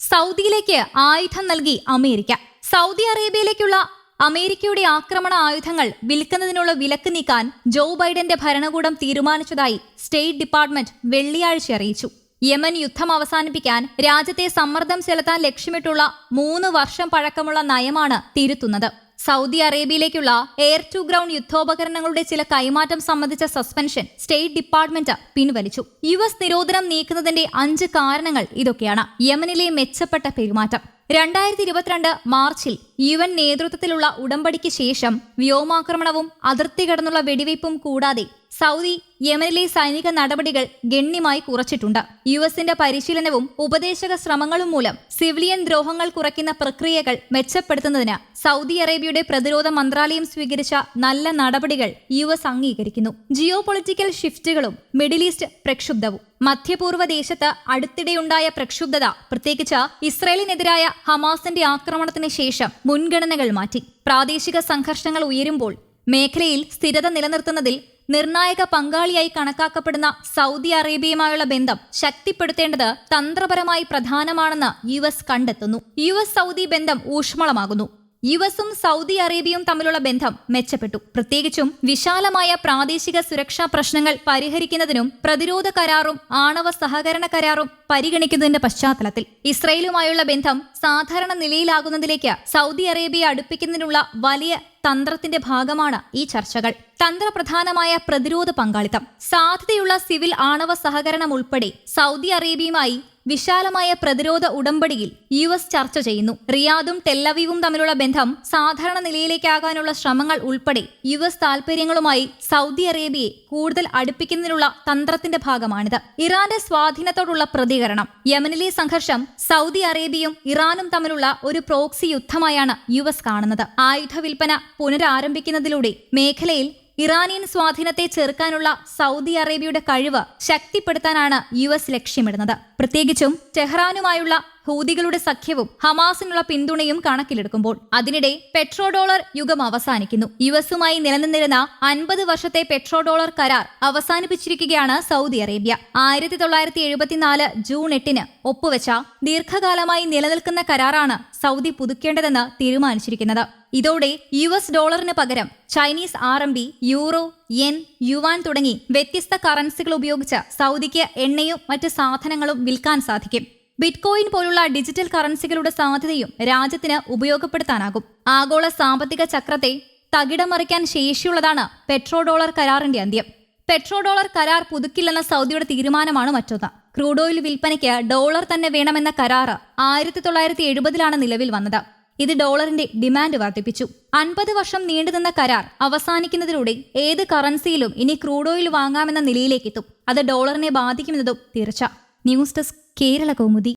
സൗദിയിലേക്ക് ആയുധം നൽകി America. Saudi അറേബ്യയിലേക്കുള്ള അമേരിക്കയുടെ ആക്രമണ ആയുധങ്ങൾ വിൽക്കുന്നതിനുള്ള വിലക്ക് നീക്കാൻ ജോ ബൈഡന്റെ ഭരണകൂടം തീരുമാനിച്ചതായി സ്റ്റേറ്റ് ഡിപ്പാർട്ട്മെന്റ് വെള്ളിയാഴ്ച അറിയിച്ചു. യമൻ യുദ്ധം അവസാനിപ്പിക്കാൻ രാജ്യത്തെ സമ്മർദ്ദം ചെലുത്താൻ ലക്ഷ്യമിട്ടുള്ള മൂന്ന് വർഷം പഴക്കമുള്ള നയമാണ് തിരുത്തുന്നത്. സൗദി അറേബ്യയിലേക്കുള്ള എയർ ടു ഗ്രൗണ്ട് യുദ്ധോപകരണങ്ങളുടെ ചില കൈമാറ്റം സംബന്ധിച്ച സസ്പെൻഷൻ സ്റ്റേറ്റ് ഡിപ്പാർട്ട്മെന്റ് പിൻവലിച്ചു. യു എസ് നിരോധനം നീക്കുന്നതിന്റെ അഞ്ച് കാരണങ്ങൾ ഇതൊക്കെയാണ്. യമനിലെ മെച്ചപ്പെട്ട പെരുമാറ്റം. രണ്ടായിരത്തി ഇരുപത്തിരണ്ട് മാർച്ചിൽ യു എൻ നേതൃത്വത്തിലുള്ള ഉടമ്പടിക്ക് ശേഷം വ്യോമാക്രമണവും അതിർത്തി കടന്നുള്ള വെടിവയ്പും കൂടാതെ സൗദി യമനിലെ സൈനിക നടപടികൾ ഗണ്യമായി കുറച്ചിട്ടുണ്ട്. യു എസിന്റെ പരിശീലനവും ഉപദേശക ശ്രമങ്ങളും മൂലം സിവിലിയൻ ദ്രോഹങ്ങൾ കുറയ്ക്കുന്ന പ്രക്രിയകൾ മെച്ചപ്പെടുത്തുന്നതിന് സൗദി അറേബ്യയുടെ പ്രതിരോധ മന്ത്രാലയം സ്വീകരിച്ച നല്ല നടപടികൾ യു എസ് അംഗീകരിക്കുന്നു. ജിയോ പൊളിറ്റിക്കൽ ഷിഫ്റ്റുകളും മിഡിൽ ഈസ്റ്റ് പ്രക്ഷുബ്ധവും. മധ്യപൂർവ ദേശത്ത് അടുത്തിടെയുണ്ടായ പ്രക്ഷുബ്ധത പ്രത്യേകിച്ച് ഇസ്രയേലിനെതിരായ ഹമാസിന്റെ ആക്രമണത്തിന് ശേഷം മുൻഗണനകൾ മാറ്റി. പ്രാദേശിക സംഘർഷങ്ങൾ ഉയരുമ്പോൾ മേഖലയിൽ സ്ഥിരത നിലനിർത്തുന്നതിൽ നിർണായക പങ്കാളിയായി കണക്കാക്കപ്പെടുന്ന സൗദി അറേബ്യയുമായുള്ള ബന്ധം ശക്തിപ്പെടുത്തേണ്ടത് തന്ത്രപരമായി പ്രധാനമാണെന്ന് യു എസ് കണ്ടെത്തുന്നു. യു എസ് സൗദി ബന്ധം ഊഷ്മളമാകുന്നു. യു എസും സൗദി അറേബ്യയും തമ്മിലുള്ള ബന്ധം മെച്ചപ്പെട്ടു. പ്രത്യേകിച്ചും വിശാലമായ പ്രാദേശിക സുരക്ഷാ പ്രശ്നങ്ങൾ പരിഹരിക്കുന്നതിനും പ്രതിരോധ കരാറും ആണവ സഹകരണ കരാറും പരിഗണിക്കുന്നതിന്റെ പശ്ചാത്തലത്തിൽ ഇസ്രയേലുമായുള്ള ബന്ധം സാധാരണ നിലയിലാകുന്നതിലേക്ക് സൗദി അറേബ്യയെ അടുപ്പിക്കുന്നതിനുള്ള വലിയ തന്ത്രത്തിന്റെ ഭാഗമാണ് ഈ ചർച്ചകൾ. തന്ത്രപ്രധാനമായ പ്രതിരോധ പങ്കാളിത്തം. സാധ്യതയുള്ള സിവിൽ ആണവ സഹകരണം ഉൾപ്പെടെ സൗദി അറേബ്യയുമായി വിശാലമായ പ്രതിരോധ ഉടമ്പടിയിൽ യു എസ് ചർച്ച ചെയ്യുന്നു. റിയാദും ടെല്ലവീവും തമ്മിലുള്ള ബന്ധം സാധാരണ നിലയിലേക്കാകാനുള്ള ശ്രമങ്ങൾ ഉൾപ്പെടെ യു എസ് താൽപര്യങ്ങളുമായി സൗദി അറേബ്യയെ കൂടുതൽ അടുപ്പിക്കുന്നതിനുള്ള തന്ത്രത്തിന്റെ ഭാഗമാണിത്. ഇറാന്റെ സ്വാധീനത്തോടുള്ള പ്രതികരണം യമനിലെ സംഘർഷം സൗദി അറേബ്യയും ഇറാനും തമ്മിലുള്ള ഒരു പ്രോക്സി യുദ്ധമായാണ് യു എസ് കാണുന്നത്. ആയുധ വിൽപ്പന പുനരാരംഭിക്കുന്നതിലൂടെ മേഖലയിൽ ഇറാനിയൻ സ്വാധീനത്തെ ചെറുക്കാനുള്ള സൗദി അറേബ്യയുടെ കഴിവ് ശക്തിപ്പെടുത്താനാണ് യു എസ് ലക്ഷ്യമിടുന്നത്. പ്രത്യേകിച്ചും ടെഹ്റാനുമായുള്ള ഹൂതികളുടെ സഖ്യവും ഹമാസിനുള്ള പിന്തുണയും കണക്കിലെടുക്കുമ്പോൾ അതിനിടെ പെട്രോ ഡോളർ യുഗം അവസാനിക്കുന്നു. യു എസുമായി നിലനിന്നിരുന്ന അൻപത് വർഷത്തെ പെട്രോ ഡോളർ കരാർ അവസാനിപ്പിച്ചിരിക്കുകയാണ് സൗദി അറേബ്യ. ആയിരത്തി തൊള്ളായിരത്തി എഴുപത്തിനാല് ജൂൺ എട്ടിന് ഒപ്പുവെച്ച ദീർഘകാലമായി നിലനിൽക്കുന്ന കരാറാണ് സൗദി പുതുക്കേണ്ടതെന്ന് തീരുമാനിച്ചിരിക്കുന്നത്. ഇതോടെ യു എസ് ഡോളറിന് പകരം Chinese R M B euro yen yuan തുടങ്ങി വ്യത്യസ്ത കറൻസികൾ ഉപയോഗിച്ച് സൗദിക്ക് എണ്ണയും മറ്റ് സാധനങ്ങളും വിൽക്കാൻ സാധിക്കും. ബിറ്റ്കോയിൻ പോലുള്ള ഡിജിറ്റൽ കറൻസികളുടെ സാധ്യതയും രാജ്യത്തിന് ഉപയോഗപ്പെടുത്താനാകും. ആഗോള സാമ്പത്തിക ചക്രത്തെ തകിടമറിക്കാൻ ശേഷിയുള്ളതാണ് പെട്രോ ഡോളർ കരാറിന്റെ അന്ത്യം. പെട്രോ ഡോളർ കരാർ പുതുക്കില്ലെന്ന സൗദിയുടെ തീരുമാനമാണ് മറ്റൊന്ന്. ക്രൂഡ് ഓയിൽ വിൽപ്പനയ്ക്ക് ഡോളർ തന്നെ വേണമെന്ന കരാർ ആയിരത്തി തൊള്ളായിരത്തി എഴുപതിലാണ് നിലവിൽ വന്നത്. ഇത് ഡോളറിന്റെ ഡിമാൻഡ് വർദ്ധിപ്പിച്ചു. അൻപത് വർഷം നീണ്ടുനിന്ന കരാർ അവസാനിക്കുന്നതിലൂടെ ഏത് കറൻസിയിലും ഇനി ക്രൂഡ് ഓയിൽ വാങ്ങാമെന്ന നിലയിലേക്കെത്തും. അത് ഡോളറിനെ ബാധിക്കുമെന്നതും തീർച്ച. News desk Kerala Kaumudi